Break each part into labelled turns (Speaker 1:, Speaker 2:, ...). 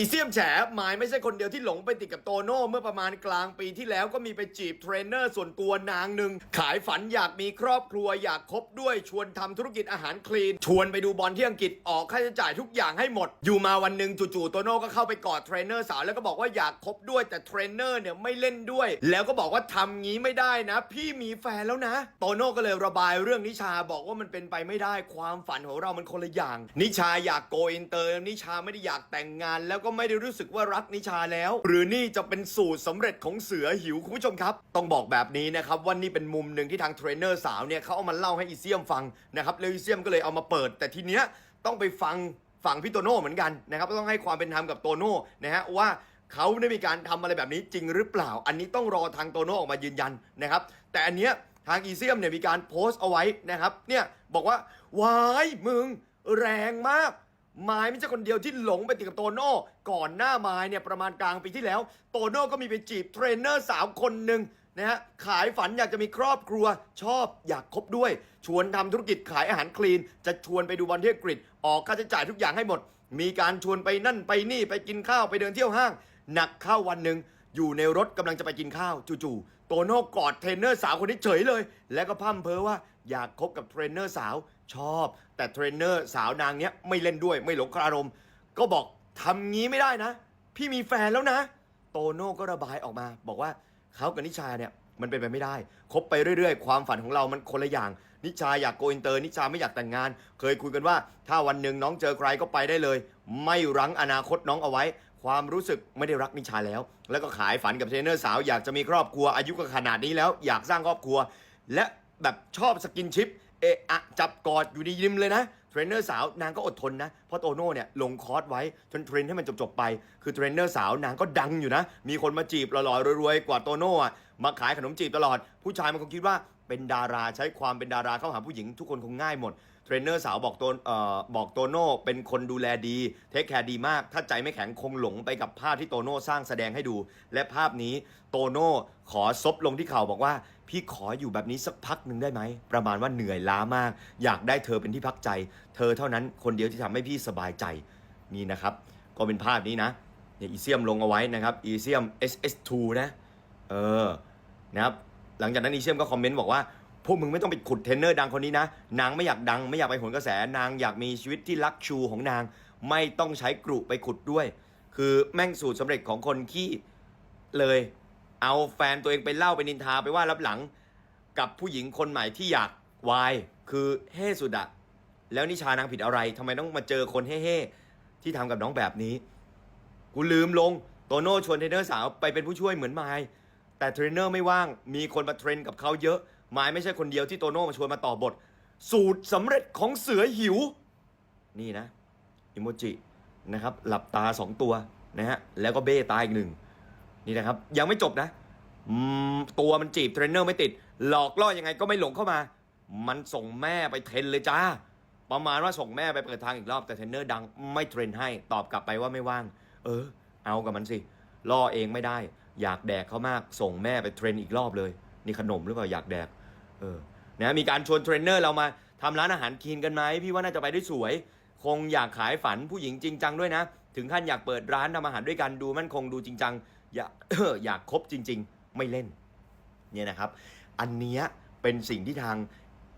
Speaker 1: อีเซียมแฉหมายไม่ใช่คนเดียวที่หลงไปติดกับโตโน่ เมื่อประมาณกลางปีที่แล้วก็มีไปจีบเทรนเนอร์ส่วนตัวนางหนึ่ง ขายฝันอยากมีครอบครัวอยากคบด้วยชวนทำธุรกิจอาหารคลีน ชวนไปดูบอลที่อังกฤษออกค่าใช้จ่ายทุกอย่างให้หมด อยู่มาวันหนึ่งจู่ๆโตโน่ก็เข้าไปกอดเทรนเนอร์สาวแล้วก็บอกว่าอยากคบด้วยแต่เทรนเนอร์เนี่ยไม่เล่นด้วย แล้วก็บอกว่าทำงี้ไม่ได้นะ พี่มีแฟนแล้วนะ โตโน่ก็เลยระบายเรื่องนิชาบอกว่ามันเป็นไปไม่ได้ความฝันของเรามันคนละอย่าง นิชาอยากโกอินเตอร์นิชาไม่ได้อยากแต่งงานแล้วก็็ไม่ได้รู้สึกว่ารักนิชาแล้ว หรือนี่จะเป็นสูตรสำเร็จของเสือหิวคุณผู้ชมครับ ต้องบอกแบบนี้นะครับว่านี่เป็นมุมหนึ่งที่ทางเทรนเนอร์สาวเนี่ยเขาเอามาเล่าให้อีเซียมฟังนะครับแล้วอีเซียมก็เลยเอามาเปิด แต่ทีเนี้ยต้องไปฟังฝั่งพี่โตโน่เหมือนกันนะครับต้องให้ความเป็นธรรมกับโตโน่นะฮะว่าเขาได้มีการทำอะไรแบบนี้จริงหรือเปล่า อันนี้ต้องรอทางโตโน่ออกมายืนยันนะครับ แต่อันเนี้ยทางอีเซียมเนี่ยมีการโพสต์เอาไว้นะครับ เนี่ยบอกว่าวายมึงแรงมาก ไม้ไม่ใช่คนเดียวที่หลงไปติดกับโตโน่ก่อนหน้าไม้เนี่ยประมาณกลางปีที่แล้ว โตโน่ก็มีไปจีบเทรนเนอร์สาวคนหนึ่งนะฮะขายฝันอยากจะมีครอบครัวชอบอยากคบด้วย ชวนทำธุรกิจขายอาหารคลีน จะชวนไปดูบอลที่อังกฤษออกค่าใช้จ่ายทุกอย่างให้หมด มีการชวนไปนั่นไปนี่ไปกินข้าวไปเดินเที่ยวห้าง หนักเข้าวันหนึ่งอยู่ในรถกำลังจะไปกินข้าวจู่ๆโตโน่กอดเทรนเนอร์สาวคนนี้เฉยเลย แล้วก็พร่ำเพ้อว่าอยากคบกับเทรนเนอร์สาว ชอบ แต่เทรนเนอร์สาวนางเนี้ยไม่เล่นด้วยไม่หลงคารมก็บอกทำงี้ไม่ได้นะ พี่มีแฟนแล้วนะ โตโน่ก็ระบายออกมา บอกว่าเขากับนิชาเนี่ยมันเป็นไปไม่ได้ คบไปเรื่อยๆ ความฝันของเรามันคนละอย่าง นิชาอยากโกอินเตอร์ นิชาไม่อยากแต่งงาน เคยคุยกันว่า ถ้าวันหนึ่งน้องเจอใครก็ไปได้เลย ไม่รั้งอนาคตน้องเอาไว้ ความรู้สึกไม่ได้รักนิชาแล้ว แล้วก็ขายฝันกับเทรนเนอร์สาวอยากจะมีครอบครัวอายุก็ขนาดนี้แล้ว อยากสร้างครอบครัว และแบบชอบสกินชิป เอะอะจับกอดอยู่ดีริมเลยนะ เทรนเนอร์สาวนางก็อดทนนะ เพราะโตโน่เนี่ยลงคอร์สไว้จนเทรนให้มันจบๆไป คือเทรนเนอร์สาวนางก็ดังอยู่นะ มีคนมาจีบหล่อๆรวยๆกว่าโตโน่อะมาขายขนมจีบตลอด ผู้ชายมันคงคิดว่าเป็นดาราใช้ความเป็นดาราเข้าหาผู้หญิงทุกคนคงง่ายหมด เทรนเนอร์สาวบอกโตเอ่อบอกโตโน่เป็นคนดูแลดี เทคแคร์ดีมาก ถ้าใจไม่แข็งคงหลงไปกับภาพที่โตโน่สร้างแสดงให้ดู และภาพนี้โตโน่ขอซบลงที่เข่าบอกว่า พี่ขออยู่แบบนี้สักพักหนึ่งได้ไหม ประมาณว่าเหนื่อยล้ามาก อยากได้เธอเป็นที่พักใจ เธอเท่านั้นคนเดียวที่ทำให้พี่สบายใจนี่นะครับ ก็เป็นภาพนี้นะเนี่ยอีเซียมลงเอาไว้นะครับอีเซียม SS2 นะเออนะครับหลังจากนั้นอีเซียมก็คอมเมนต์บอกว่าพวกมึงไม่ต้องไปขุดเทรนเนอร์ดังคนนี้นะ นางไม่อยากดังไม่อยากไปหนกระแสนางอยากมีชีวิตที่รักชูของนาง ไม่ต้องใช้กรุไปขุดด้วย คือแม่งสูตรสำเร็จของคนขี้เลย เอาแฟนตัวเองไปเล่าไปนินทาไปว่ารับหลังกับผู้หญิงคนใหม่ที่อยากวายคือเฮ่สุดอะแล้วนิชานางผิดอะไรทำไมต้องมาเจอคนเฮ่ๆที่ทำกับน้องแบบนี้ กูลืมลงโตโน่ชวนเทรนเนอร์สาวไปเป็นผู้ช่วยเหมือนไมล์แต่เทรนเนอร์ไม่ว่างมีคนมาเทรนกับเขาเยอะไมล์ไม่ใช่คนเดียวที่โตโน่มาชวนมาต่อบท สูตรสำเร็จของเสือหิว นี่นะอิโมจินะครับหลับตาสองตัวนะฮะแล้วก็เบ้ตาอีกหนึ่ง นี่นะครับ ยังไม่จบนะตัวมันจีบเทรนเนอร์ไม่ติด หลอกล่อยังไงก็ไม่หลงเข้ามา มันส่งแม่ไปเทรนเลยจ้า ประมาณว่าส่งแม่ไปเปิดทางอีกรอบแต่เทรนเนอร์ดังไม่เทรนให้ ตอบกลับไปว่าไม่ว่าง เออ เอากับมันสิล่อเองไม่ได้ อยากแดกเขามาก ส่งแม่ไปเทรนอีกรอบเลย นี่ขนมหรือเปล่าอยากแดก เออนะมีการชวนเทรนเนอร์เรามาทำร้านอาหารคีนกันไหมพี่ว่าน่าจะไปได้สวย คงอยากขายฝันผู้หญิงจริงจังด้วยนะ ถึงขั้นอยากเปิดร้านทำอาหารด้วยกันดูมั่นคงดูจริงจัง อยากอยากคบจริง ๆ ไม่เล่นเนี่ยนะครับ อันเนี้ยเป็นสิ่งที่ทาง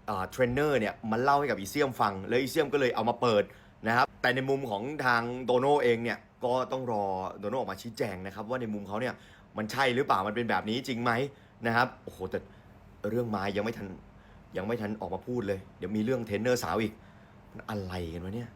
Speaker 1: เทรนเนอร์เนี่ยมันเล่าให้กับอีเซียมฟังแล้วอีเซียมก็เลยเอามาเปิดนะครับ แต่ในมุมของทางโตโน่เองเนี่ยก็ต้องรอโตโน่ออกมาชี้แจงนะครับ ว่าในมุมเขาเนี่ยมันใช่หรือเปล่ามันเป็นแบบนี้จริงไหมนะครับโอ้โหแต่เรื่องไม้ยังไม่ทันยังไม่ทันออกมาพูดเลย เดี๋ยวมีเรื่องเทรนเนอร์สาวอีกมันอะไรกันวะเนี่ย